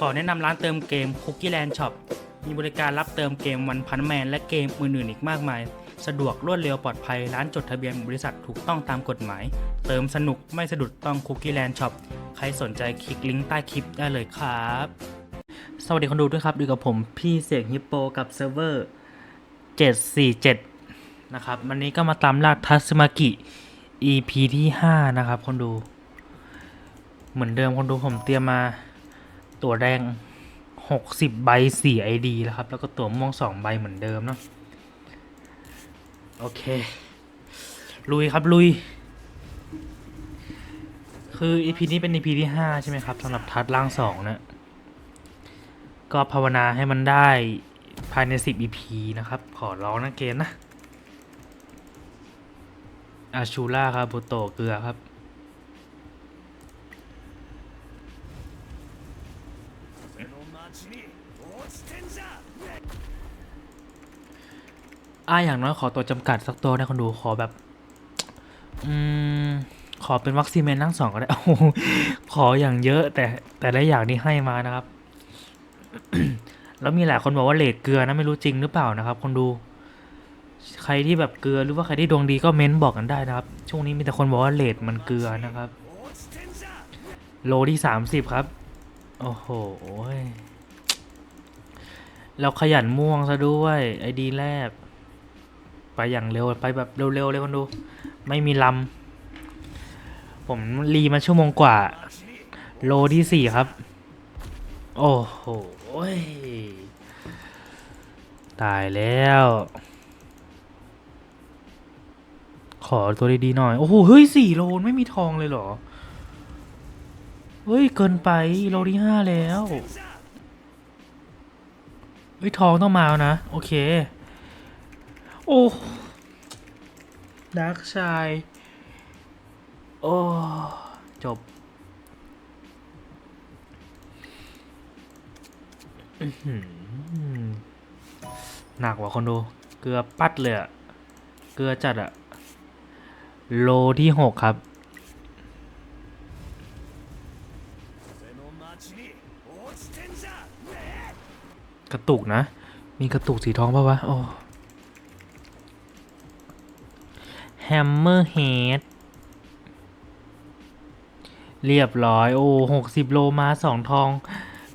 ขอแนะนำร้านเติมเกม Cookie Land Shop มีบริการรับเติมเกมวันพันแมนและเกมอื่นๆอีกมากมาย สะดวกรวดเร็วปลอดภัย ร้านจดทะเบียนบริษัทถูกต้องตามกฎหมาย เติมสนุกไม่สะดุดต้อง Cookie Land Shop ใครสนใจคลิกลิงก์ใต้คลิปได้เลยครับ สวัสดีคนดูด้วยครับอยู่กับผมพี่เสกฮิปโปกับเซิร์ฟเวอร์747 นะครับ วันนี้ก็มาตามลากทัสมากิ EP ที่ 5 นะครับคนดู เหมือนเดิมคนดูผมเตรียมมา ตัวแดง60ใบ4 ID แล้วครับ แล้วก็ตัวม่วง2ใบเหมือนเดิมเนาะโอเค ลุยครับลุย คือ EP นี้เป็น EP ที่5ใช่ไหมครับสำหรับทัดล่าง2เนะก็ภาวนาให้มันได้ภายใน10 EP นะครับ ขอร้องนะเกมนะอาชูล่าครับบุโตเกลือครับ อ่าอย่างน้อยขอตัวจำกัดสักตัวนะคนดูขอแบบ อืม ขอเป็นวัคซีนแมนทั้งสองก็ได้ ขออย่างเยอะ แต่แต่ได้อย่างนี้ให้มานะครับ แล้วมีหลายคนบอกว่าเลดเกลือนะไม่รู้จริงหรือเปล่านะครับ คนดู ใครที่แบบเกลือหรือว่าใครที่ดวงดีก็เมนบอกกันได้นะครับ ช่วงนี้มีแต่คนบอกว่าเลดมันเกลือนะครับ โลที่สามสิบครับ โอ้โหเราขยันม่วงซะด้วยไอดีแรก ไปอย่างเร็วไปแบบเร็วๆเลยคนดู ไม่มีลำ ผมรีมาชั่วโมงกว่า โลที่สี่ครับ โอ้โหตายแล้ว ขอตัวดีๆหน่อย โอ้โห เฮ้ยสี่โลไม่มีทองเลยเหรอ เฮ้ย เกินไปโลที่ห้าแล้ว เฮ้ย ทองต้องมาแล้วนะ โอเค โอ้ดาร์กชาย โอ้ จบหนักกว่าคนดู เกลือปัดเลยอะเกลือจัดอะโลที่หกครับกระตุกนะ มีกระตุกสีทองป่าวะ โอ้ แฮมเมอร์เฮดเรียบร้อย โอ้หกสิบโลมาสองทอง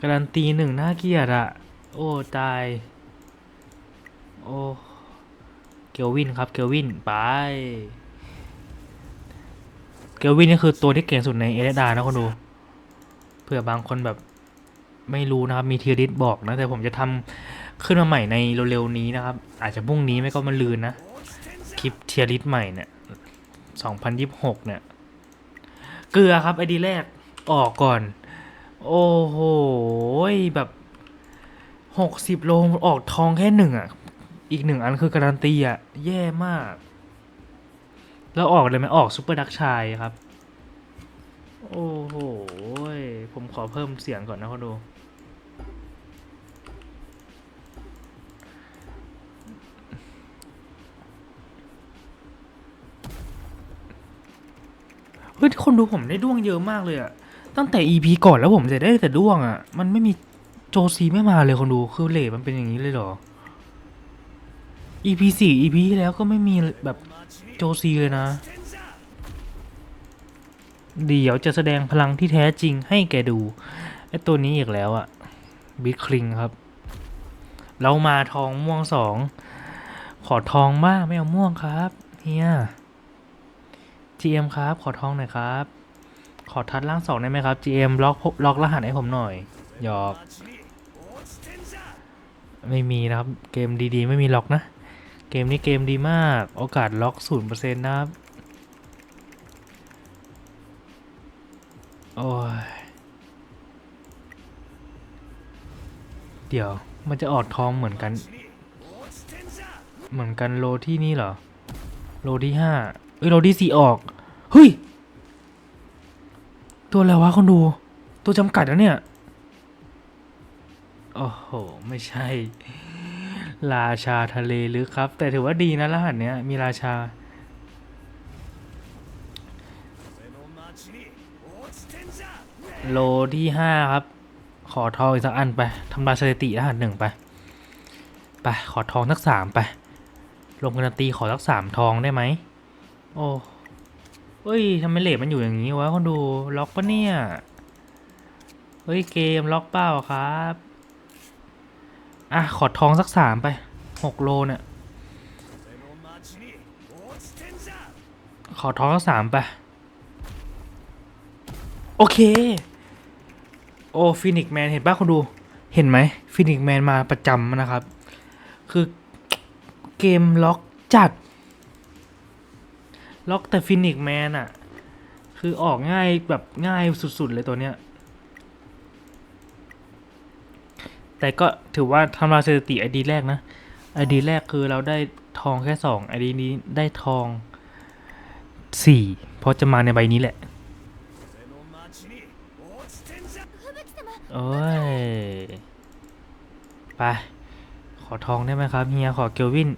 การันตีหนึ่งน่าเกียดอะโอ้ ตาย โอ้ เกลวินครับ เกลวิน ไป เกลวินนี่คือตัวที่เก่งสุดในเอเดดานะคนดูเผื่อบางคนแบบไม่รู้นะครับ มีเทียริสบอกนะ แต่ผมจะทำขึ้นมาใหม่ในเร็วๆนี้นะครับ อาจจะพรุ่งนี้ไม่ก็มันลืนนะ ลิปเทียริสใหม่เนี่ย2026เนี่ย เกลือครับไอดีแรกออกก่อน โอ้โห แบบ60โลออกทองแค่หนึ่งอะ อีกหนึ่งอันคือการันตีอะ แย่มาก แล้วออกเลยไหมออกซุปเปอร์ดักชายครับ โอ้โห ผมขอเพิ่มเสียงก่อนนะเขาดู เฮ้ยคนดูผมได้ด้วงเยอะมากเลยอะตั้งแต่ EP ก่อนแล้วผมจะได้แต่ด้วงอะมันไม่มีโจซีไม่มาเลยคนดูคือเลทมันเป็นอย่างนี้เลยเหรอ EP สี่ EP ที่แล้วก็ไม่มีแบบโจซีเลยนะ เดี๋ยวจะแสดงพลังที่แท้จริงให้แกดูไอตัวนี้อีกแล้วอะบิ๊กคลิงครับ เรามาทองม่วงสองขอทองบ้างไม่เอาม่วงครับเฮีย GM ครับ ขอทองหน่อยครับ ขอทัดล่างสองได้ไหมครับ GM ล็อกล็อกรหัสให้ผมหน่อยหยอกไม่มีนะครับ เกมดีๆ ไม่มีล็อกนะ เกมนี้เกมดีมาก โอกาสล็อกศูนย์เปอร์เซ็นต์นะครับ โอ้ย เดี๋ยวมันจะออดทองเหมือนกัน เหมือนกันโลที่นี่เหรอ โลที่ห้า ฮ้ยเราดีสีออกเฮ้ยตัวอะไรวะคนดู ตัวจำกัดแล้วเนี่ยโอ้โห ไม่ใช่ ราชาทะเลหรือครับ แต่ถือว่าดีนะรหัสเนี้ยมีราชา โลที่ห้าครับ ขอทองอีกสักอันไปทำลายสถิติรหัสหนึ่งไปไปขอทองสักสามไปลงกันตีขอสักสามทองได้ไหม โอ้เฮ้ยทำไมเล็ทมันอยู่อย่างนี้วะคนดูล็อกปะเนี่ย เฮ้ยเกมล็อกเปล่าครับ อะ ขอทองสักสามไปหกโลเนี่ย ขอทองสักสามไป โอเค โอ้ฟินิกแมนเห็นปะคนดูเห็นไหมฟินิกแมนมาประจำนะครับ คือเกมล็อกจัด ล็อกแต่ฟินิกแมนอะคือออกง่ายแบบง่ายสุด ๆ เลยตัวเนี้ย แต่ก็ถือว่าทำลายสถิติไอดีแรกนะไอดีแรกคือเราได้ทองแค่สองไอดีนี้ได้ทองสี่เพราะจะมาในใบนี้แหละโอ้ย ไป ขอทองได้ไหมครับ เฮีย ขอเกลวิน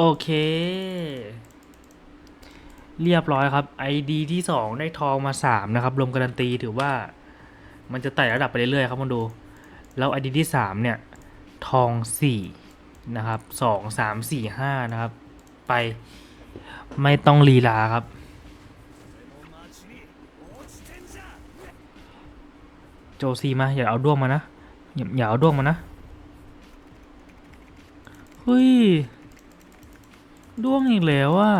โอเค เรียบร้อยครับ ID ที่ 2 ได้ทองมา 3 นะครับรวมการันตีถือว่า มันจะไต่ระดับไปเรื่อยๆครับคุณดู แล้ว ID ที่ 3 เนี่ย ทอง 4 นะครับ2 3 4 5 นะครับ ไปไม่ต้องลีลาครับ โจซีมา อย่าเอาด้วงมานะ อย่าเอาด้วงมานะ เฮ้ย ด้วงอีกแล้วอะ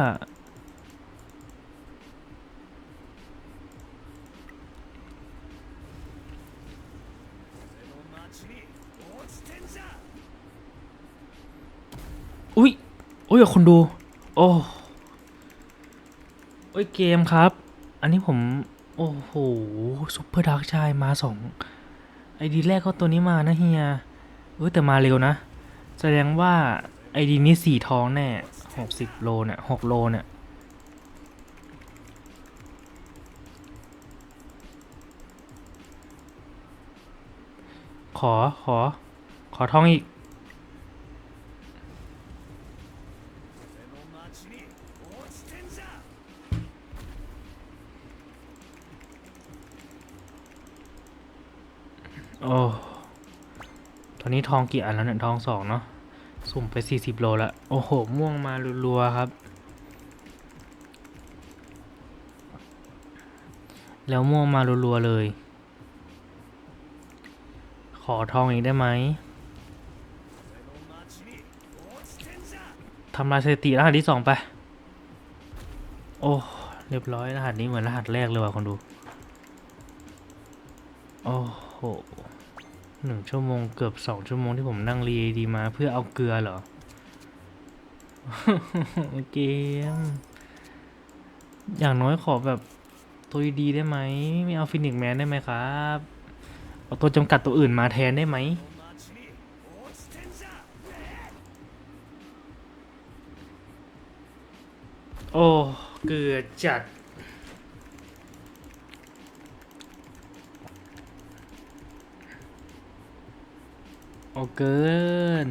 อุ้ยอุ้ยคนดู โอ้โอ้ยเกมครับ อันนี้ผม โอ้โหซุปเปอร์ดาร์กชายมาสองไอดีแรกก็ตัวนี้มานะเฮียเออแต่มาเร็วนะ แสดงว่าไอดีนี้สีทองแน่ หกสิบโลเนี่ยหกโลเนี่ยขอ ขอ ขอทองอีก โอ้ ตอนนี้ทองกี่อันแล้วเนี่ย ทองสองเนาะ สุ่มไป 40 โลละโอ้โห ม่วงมารัวๆครับ แล้วม่วงมารัวๆเลย ขอทองอีกได้ไหมทำลายสถิติรหัสที่สองไป โอ้เรียบร้อยรหัสนี้เหมือนรหัสแรกเลยว่ะคนดู โอ้โห หนึ่งชั่วโมงเกือบสองชั่วโมงที่ผมนั่งรีดีมาเพื่อเอาเกลือเหรอเกม อย่างน้อยขอแบบตัวดีได้ไหมม่เอาฟินิกแมนได้ไหมครับ เอาตัวจำกัดตัวอื่นมาแทนได้ไหมโอ้ เกลือจัด โอาเกิน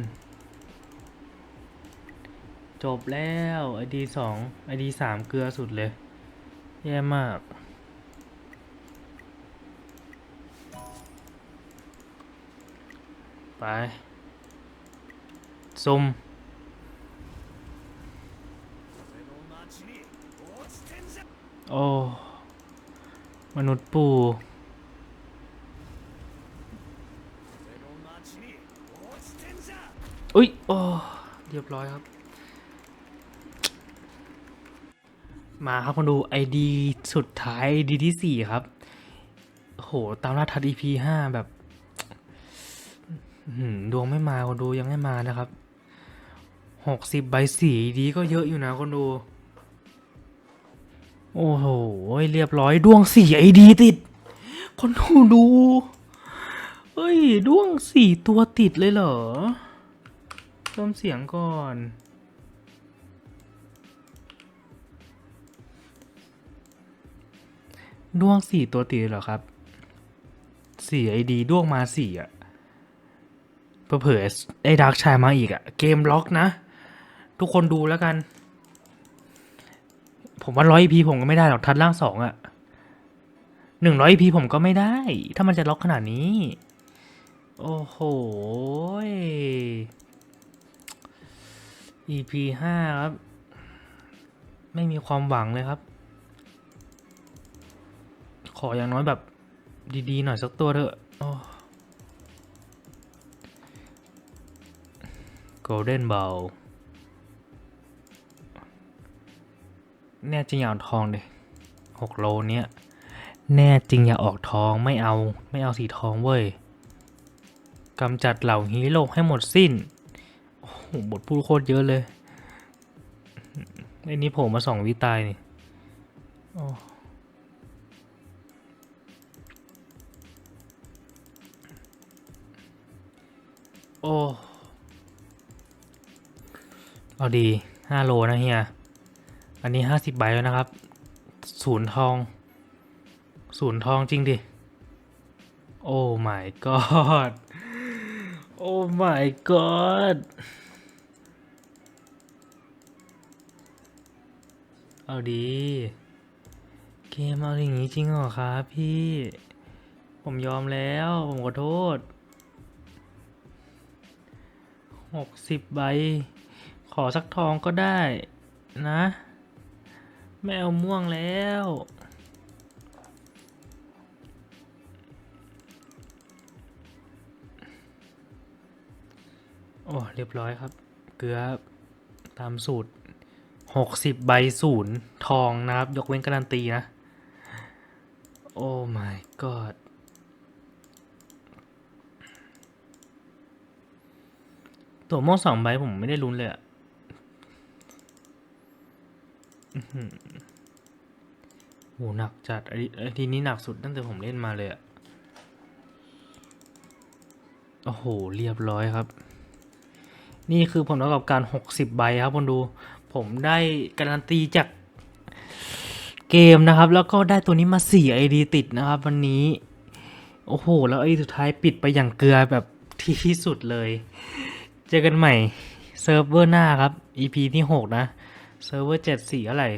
จบแล้วไอดีสองไอดีสามเกลือสุดเลย แย่มากไปซุ่มโอ้ มนุษย์ปู่ อุ้ยโอ้เรียบร้อยครับ มาครับคนดูไอดีสุดท้ายดีที่สี่ครับโหตามล่าทัดพีห้าแบบดวงไม่มาคนดูยังไม่มานะครับหกสิบใบสีดีก็เยอะอยู่นะคนดู โอ้โห เรียบร้อยดวงสี่ไอดีติด คนดูดู เฮ้ยด้วงสี่ตัวติดเลยเหรอเพิ่มเสียงก่อนด้วงสี่ตัวติดเหรอครับสี่ไอดีด้วงมาสี่อะเผื่อๆไอ้ดาร์กชายมาอีกอะ เกมล็อกนะ ทุกคนดูแล้วกัน ผมว่าร้อยพีผมก็ไม่ได้หรอกทัดล่างสองอะหนึ่งร้อยพีผมก็ไม่ได้ ถ้ามันจะล็อกขนาดนี้ โอ้โห EP ห้าครับ ไม่มีความหวังเลยครับ ขออย่างน้อยแบบดีๆ หน่อยสักตัวเถอะโอ้ Golden Ball แน่จริงอย่าเอาทองเลยหกโลเนี้ย แน่จริงอย่าออกทองไม่เอาไม่เอาสีทองเว้ย กำจัดเหล่าฮีโร่ให้หมดสิ้น โอ้โหบทพูดโคตรเยอะเลยไอ้นี่โผล่มาสองวิตายนี่โอ้โอ้เอาดีห้าโลนะเฮีย อันนี้ห้าสิบใบแล้วนะครับ ศูนย์ทอง ศูนย์ทองจริงดิ โอ้ my god โอ้ my god เอาดี เกมเอาอย่างนี้จริงเหรอครับพี่ ผมยอมแล้ว ผมขอโทษหกสิบใบ ขอสักทองก็ได้นะ ไม่เอาม่วงแล้ว โอ้เรียบร้อยครับ เกลือตามสูตรหกสิบใบศูนย์ทองนะครับ ยกเว้นการันตีนะ โอ้ my god ตัวโม่สองใบผมไม่ได้ลุ้นเลยอะอื้อหือโหหนักจัดไอ้ทีนี้หนักสุดตั้งแต่ผมเล่นมาเลยอะโอ้โห เรียบร้อยครับ นี่คือผลประกอบการ 60 ใบครับคนดู ผมได้การันตีจากเกมนะครับ แล้วก็ได้ตัวนี้มา 4 ID ติดนะครับ วันนี้ โอ้โห แล้วไอ้สุดท้ายปิดไปอย่างเกลือแบบที่สุดเลย เจอกันใหม่ เซิร์ฟเวอร์หน้าครับ EP ที่6นะ เซิร์ฟเวอร์ 74เท่าไหร่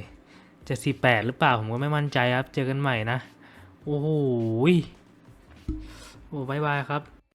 78 หรือเปล่าผมก็ไม่มั่นใจครับ เจอกันใหม่นะ โอ้โหโอ้บายบายครับ